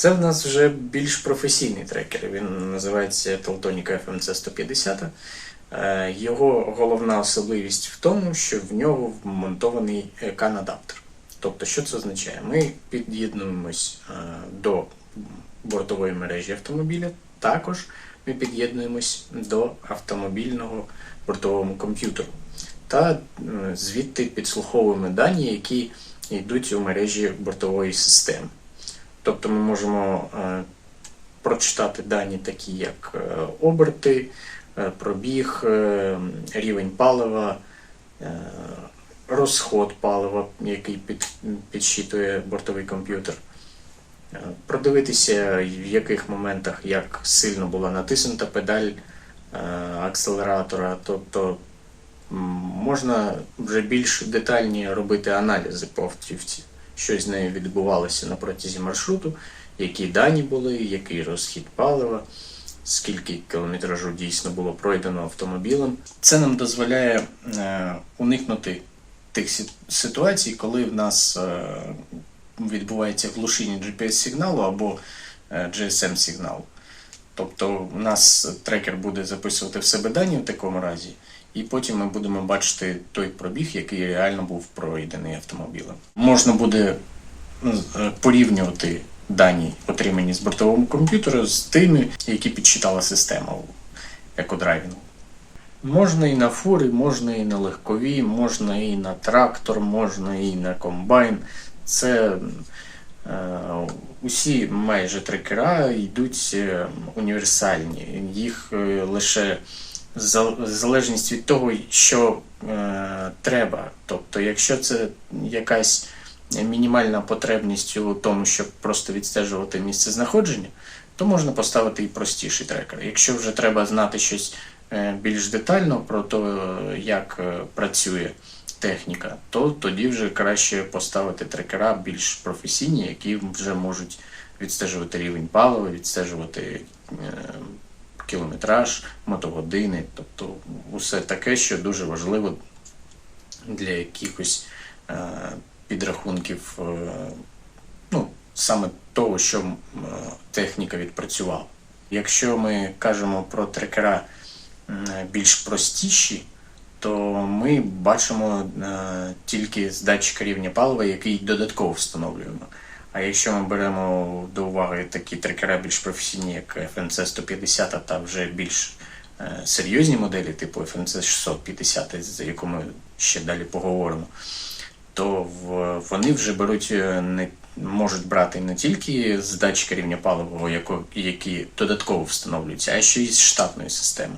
Це в нас вже більш професійний трекер. Він називається Teltonica FMC 150. Е, Його головна особливість в тому, що в нього вмонтований CAN-адаптер. Тобто, що це означає? Ми під'єднуємось е, до бортової мережі автомобіля. Також ми під'єднуємось до автомобільного бортового комп'ютеру та е, звідти підслуховуємо дані, які йдуть у мережі бортової системи. Тобто ми можемо е, прочитати дані, такі як е, оберти, е, пробіг, рівень палива, розход палива, який під, підсчитує бортовий комп'ютер. Продивитися, в яких моментах як сильно була натиснута педаль акселератора, тобто можна вже більш детальні робити аналізи по автівці, що з нею відбувалося на протязі маршруту, які дані були, який розхід палива, скільки кілометражу дійсно було пройдено автомобілем. Це нам дозволяє е, уникнути тих ситуацій, коли в нас е, відбувається глушіння GPS-сигналу або е, GSM-сигналу. Тобто у нас трекер буде записувати в себе дані в такому разі, і потім ми будемо бачити той пробіг, який реально був пройдений автомобілем. Можна буде е, порівнювати дані, отримані з бортового комп'ютера, з тими, які підсчитала система у екодрайвінгу. Можна і на фури, можна і на легкові, можна і на трактор, можна і на комбайн. Це е, усі майже трекера йдуть е, універсальні. Їх е, лише залежність від того, що е, треба. Тобто, якщо це якась мінімальна потребність у тому, щоб просто відстежувати місце знаходження, то можна поставити і простіший трекер. Якщо вже треба знати щось е, більш детально про те, як е, працює техніка, то тоді вже краще поставити трекера більш професійні, які вже можуть відстежувати рівень палива, відстежувати е, кілометраж, мотогодини, тобто усе таке, що дуже важливо для якихось е, підрахунків, е, ну, саме того, що е, техніка відпрацювала. Якщо ми кажемо про трекера більш простіші, то ми бачимо тільки з датчика рівня палива, який додатково встановлюємо. А якщо ми беремо до уваги такі трекера більш професійні, як FNC 150 та вже більш е, серйозні моделі, типу FNC 650, за яку ми ще далі поговоримо, то вони вже беруть е, не можуть брати не тільки з датчика рівня паливого, які додатково встановлюються, а ще й з штатної системи.